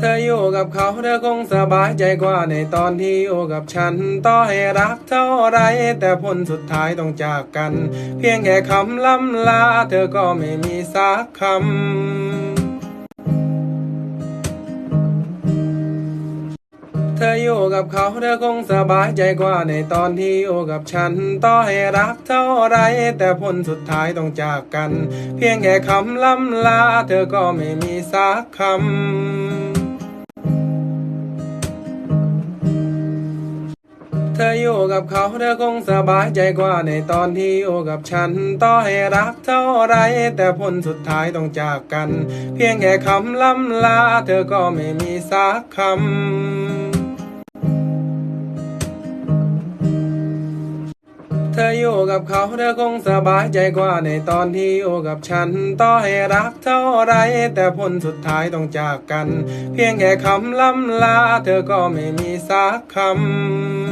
เธออยู่กับเขาเธอคงสบายใจกว่าในตอนที่อยู่กับฉัน ต่อให้รักเท่าไรแต่ผลสุดท้ายต้องจากกัน เพียงแค่คำล่ำลาเธอก็ไม่มีสักคำเธออยู่กับเขาเธอคงสบายใจกว่าในตอนที่อยู่กับฉัน ต่อให้รักเท่าไรแต่ผลสุดท้ายต้องจากกัน เพียงแค่คำล่ำลาเธอก็ไม่มีสักคำ เธออยู่กับเขาเธอคงสบายใจกว่าในตอนที่อยู่กับฉัน ต่อให้รักเท่าไร แต่ผลสุดท้ายต้องจากกัน เพียงแค่คำล่ำลา เธอก็ไม่มีสักคำเธออยู่กับเขาเธอคงสบายใจกว่าในตอนที่อยู่กับฉัน ต่อให้รักเท่าไร แต่ผลสุดท้ายต้องจากกัน เพียงแค่คำล่ำลา เธอก็ไม่มีสักคำ